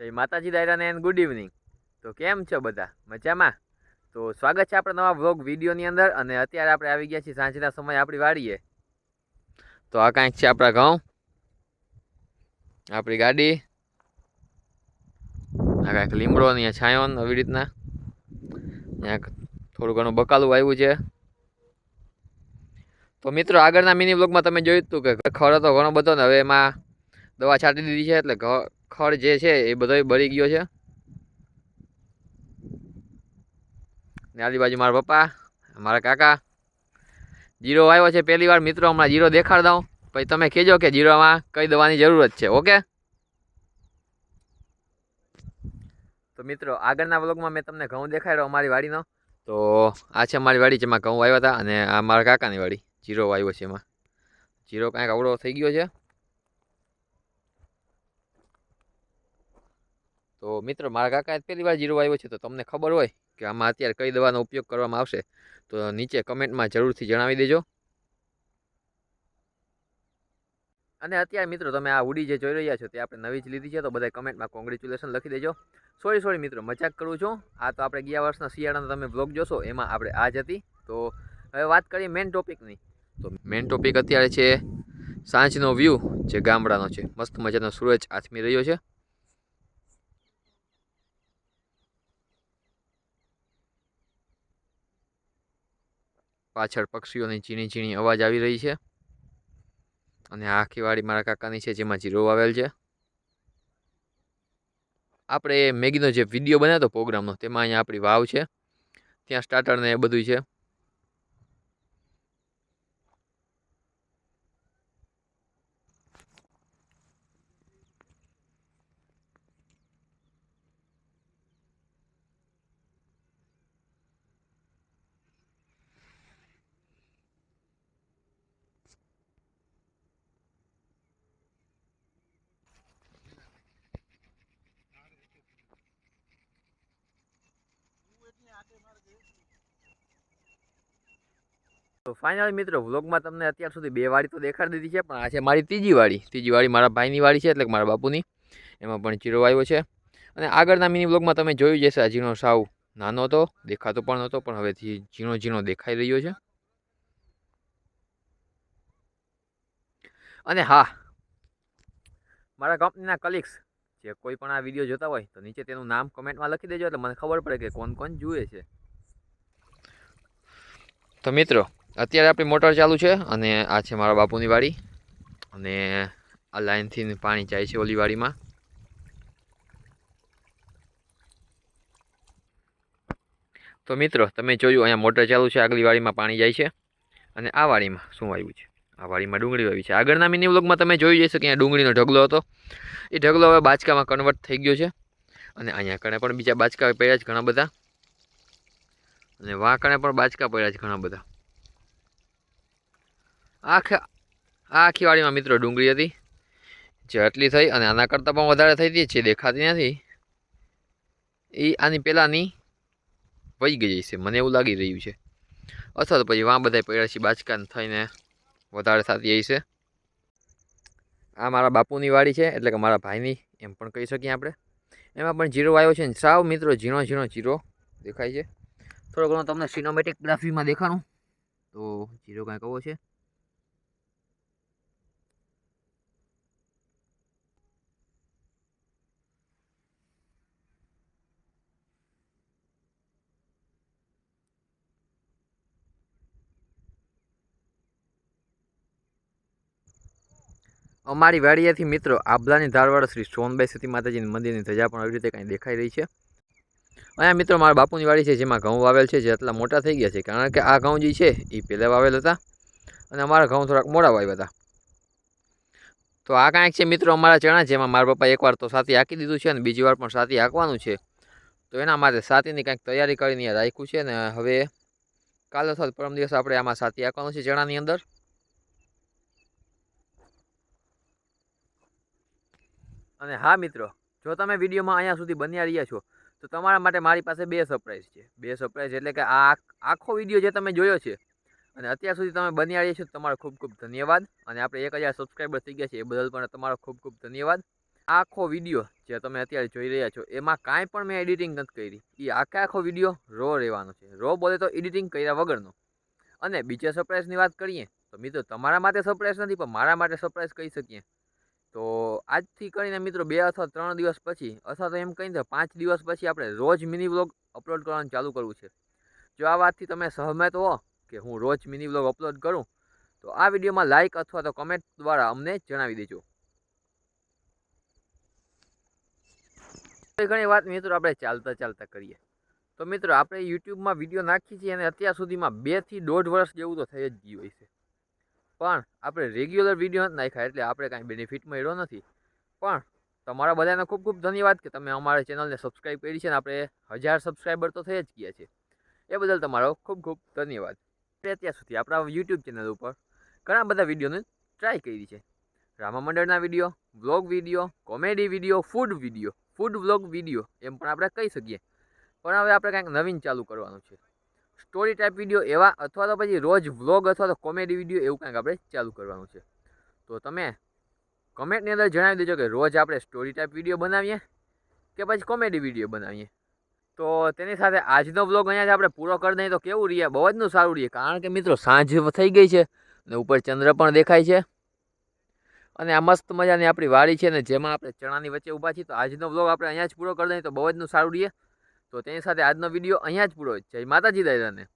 જય માતાજી દાયરાને and good evening. તો કેમ છો બધા? મજામાં? તો સ્વાગત છે આપણા નવા વ્લોગ વિડીયોની અંદર અને અત્યારે આપણે આવી ગયા છીએ સાંજના સમયે આપણી વાડીએ. તો આ કાંઈક છે આપણા ઘઉં. આપણી ગાડી. આ કાંઈક લીમડો અહીંયા છાંયો આવી રીતના. ત્યાં થોડું ઘણું બકાલું આવ્યું છે. તો મિત્રો, આગળના મિની વ્લોગમાં તમે જોયું હતું કે ખરો તો ઘણો બધો ને હવે એમાં દવા છાંટી દીધી છે એટલે ખડ જે છે એ બધો બળી ગયો છે. ને આલી બાજુ મારા પપ્પા, મારા કાકા. જીરો આવ્યો છે પહેલી વાર, મિત્રો, હમણાં જીરો દેખાડ દઉં પછી તમે કહેજો કે જીરોમાં કઈ દવાની જરૂરત છે, ઓકે? તો મિત્રો, આગળના વ્લોગમાં મેં તમને ઘઉં દેખાડ્યો, અમારી વાડીનો. તો આ છે અમારી વાડી જેમાં ઘઉં આવ્યા હતા અને આ મારા કાકાની વાડી, જીરો આવ્યો છે એમાં. જીરો કાંઈક અવળો થઈ ગયો છે. તો મિત્રો, મારા કાકા પહેલી વાર જીરો આવ્યો છે, તો તમને ખબર હોય કે આમાં અત્યારે કઈ દવાનો ઉપયોગ કરવામાં આવશે, તો નીચે કમેન્ટમાં જરૂરથી જણાવી દેજો. અને અત્યારે મિત્રો, તમે આ ઉડી જે જોઈ રહ્યા છો, તે આપણે નવી જ લીધી છે, તો બધા કમેન્ટમાં કોંગ્રેચ્યુલેશન લખી દેજો. સોરી સોરી મિત્રો, મજાક કરું છું. આ તો આપણે ગયા વર્ષના શિયાળાનો તમે બ્લોગ જોશો, એમાં આપણે આ જ હતી. તો હવે વાત કરીએ મેઇન ટોપિકની તો મેન ટોપિક અત્યારે છે, સાંજનો વ્યૂ જે ગામડાનો છે. મસ્ત મજાનો સૂરજ આથમી રહ્યો છે. પાછળ પક્ષીઓની ઝીણી ઝીણી અવાજ આવી રહી છે. અને આ આખીવાડી મારા કાકાની છે, જેમાં જીરો વાવેલ છે. આપણે મેગીનો જે વીડિયો બનાવ્યો પ્રોગ્રામનો તેમાં અહીંયા આપણી વાવ છે. ત્યાં સ્ટાર્ટર ને એ બધું છે. તો ફાઇનલ મિત્રો વ્લોગમાં તમને અત્યાર સુધી બે વાડી તો દેખાડી દીધી છે, પણ આ છે મારી ત્રીજી વાડી ત્રીજી વાડી મારા ભાઈની વાડી છે, એટલે કે મારા બાપુની. એમાં પણ ચીરો આવ્યો છે. અને આગળના મિની વ્લોગમાં તમે જોયું જશે આ ઝીણો સાવ નાનો હતો, દેખાતો પણ નહોતો, પણ હવેથી ઝીણો ઝીણો દેખાઈ રહ્યો છે. અને હા, મારા કંપનીના કલીગ્સ જે કોઈ પણ આ વીડિયો જોતા હોય તો નીચે તેનું નામ કમેન્ટમાં લખી દેજો એટલે મને ખબર પડે કે કોણ કોણ જુએ છે. તો મિત્રો, અત્યારે આપણી મોટર ચાલુ છે અને આ છે મારા બાપુની વાડી અને આ લાઇનથી પાણી જાય છે ઓલી વાડીમાં તો મિત્રો, તમે જોયું અહીંયા મોટર ચાલુ છે, આગલી વાડીમાં પાણી જાય છે અને આ વાડીમાં શું આવ્યું છે? આ વાડીમાં ડુંગળી વાવી છે. આગળના મિની વ્લોગમાં તમે જોઈ જશો કે અહીંયા ડુંગળીનો ઢગલો હતો. એ ઢગલો હવે બાચકામાં કન્વર્ટ થઈ ગયો છે. અને અહીંયા કણે પણ બીજા બાચકા પડ્યા છે ઘણા બધા. અને વાંકણે પણ બાચકા પડ્યા છે ઘણા બધા. આખા, આ આખી વાડીમાં મિત્રો ડુંગળી હતી. જે આટલી થઈ અને આના કરતાં પણ વધારે થઈ હતી, જે દેખાતી નથી. એ આની પહેલાંની વહી ગઈ છે. મને એવું લાગી રહ્યું છે. અથવા તો પછી વાં બધા પડ્યા છે બાચકાને થઈને. વધારે થતી હશે આ મારા બાપુની વાડી છે, એટલે કે મારા ભાઈની, એમ પણ કહી શકીએ આપણે. એમાં પણ જીરો આવ્યો છે ને. સાવ મિત્રો, ઝીણો ઝીણો જીરો દેખાય છે. થોડો ઘણો તમને સિનોમેટિક ગ્રાફીમાં દેખાણું. તો જીરો કાંઈ કહો છે? અમારી વાડિયાથી મિત્રો આબલાની ધારવાડ શ્રી સોનબાઈ સતી માતાજીની મંદિરની ધજા પણ આવી રીતે કાંઈ દેખાઈ રહી છે. અહીંયા મિત્રો મારા બાપુની વાડી છે, જેમાં ઘઉં વાવેલ છે, જે આટલા મોટા થઈ ગયા છે, કારણ કે આ ઘઉં જે છે, એ પહેલાં વાવેલ હતા અને અમારા ઘઉં થોડાક મોડા વાવ્યા હતા. તો આ કાંઈક છે મિત્રો અમારા ચણા, જેમાં મારા પપ્પા એકવાર તો સાથી હાંકી દીધું છે અને બીજી વાર પણ સાથી હાંકવાનું છે. તો એના માટે સાતીની કાંઈક તૈયારી કરીને રાખ્યું છે ને હવે કાલે અથવા પરમ દિવસ આપણે આમાં સાથી હાંકવાનું છે ચણાની અંદર. અને હા મિત્રો, જો તમે વિડીયોમાં અહીંયા સુધી બન્યા રહ્યા છો, તો તમારા માટે મારી પાસે બે સરપ્રાઈઝ છે. બે સરપ્રાઈઝ એટલે કે આ આખો વીડિયો જે તમે જોયો છે અને અત્યાર સુધી તમે બન્યા રહ્યા છો તમારો ખૂબ ખૂબ ધન્યવાદ. અને આપણે એક હજાર સબસ્ક્રાઈબર થઈ ગયા છે, એ બદલ પણ તમારો ખૂબ ખૂબ ધન્યવાદ. આખો વીડિયો જે તમે અત્યારે જોઈ રહ્યા છો, એમાં કાંઈ પણ મેં એડિટિંગ નથી કરી. એ આખે આખો વીડિયો રો રહેવાનો છે. રો બોલે તો એડિટિંગ કર્યા વગરનો. અને બીજા સરપ્રાઈઝની વાત કરીએ, તો મિત્રો તમારા માટે સરપ્રાઈઝ નથી, પણ મારા માટે સરપ્રાઈઝ કહી શકીએ. તો આજથી કરીને મિત્રો બે અથવા ત્રણ દિવસ પછી, અથવા તો એમ કહીને પાંચ દિવસ પછી આપણે રોજ મિની વ્લોગ અપલોડ કરવાનું ચાલુ કરવું છે. જો આ વાતથી તમે સહમત હો કે હું રોજ મિની વ્લોગ અપલોડ કરું, તો આ વિડીયોમાં લાઇક અથવા તો કમેન્ટ દ્વારા અમને જણાવી દેજો. ઘણી વાત મિત્રો આપણે ચાલતા ચાલતા કરીએ. તો મિત્રો આપણે યુટ્યુબમાં વીડિયો નાખીએ છીએ અને અત્યાર સુધીમાં બેથી દોઢ વર્ષ જેવું તો થઈ જ ગયું હોય છે પણ આપણે રેગ્યુલર વીડિયો નથી નાખ્યા એટલે આપણે કાંઈ બેનિફિટ મળ્યો નથી. પણ તમારા બધાને ખૂબ ખૂબ ધન્યવાદ કે તમે અમારા ચેનલને સબસ્ક્રાઈબ કરી છે અને આપણે હજાર સબસ્ક્રાઈબર તો થઈ જ ગયા છે. એ બદલ તમારો ખૂબ ખૂબ ધન્યવાદ. આપણે અત્યાર સુધી આપણા યુટ્યુબ ચેનલ ઉપર ઘણા બધા વિડીયોને ટ્રાય કરી છે. રામા મંડળના video vlog video comedy video food video food vlog video એમ પણ આપણે કહી શકીએ. પણ હવે આપણે કાંઈક નવીન ચાલુ કરવાનું છે. સ્ટોરી ટાઈપ વીડિયો એવા અથવા તો પછી રોજ વ્લોગ અથવા તો કોમેડી વીડિયો એવું કંઈક આપણે ચાલુ કરવાનું છે. તો તમે કમેન્ટની અંદર જણાવી દેજો કે રોજ આપણે સ્ટોરી ટાઈપ વીડિયો બનાવીએ કે પછી કોમેડી વીડિયો બનાવીએ. તો તેની સાથે આજનો વ્લોગ અહીંયા આપણે પૂરો કરી દઈએ. તો કેવું રહીએ બહુ જ નું સારું રહીએ કારણ કે મિત્રો સાંજ થઈ ગઈ છે અને ઉપર ચંદ્ર પણ દેખાય છે. અને આ મસ્ત મજાની આપણી વાડી છે ને જેમાં આપણે ચણાની વચ્ચે ઊભા છીએ. તો આજનો વ્લોગ આપણે અહીંયા જ પૂરો કરી દઈએ. તો બહુ જ નું સારું રહીએ તો તેની સાથે આજનો વીડિયો અહીંયા જ પૂરો જય માતાજી દાદાને.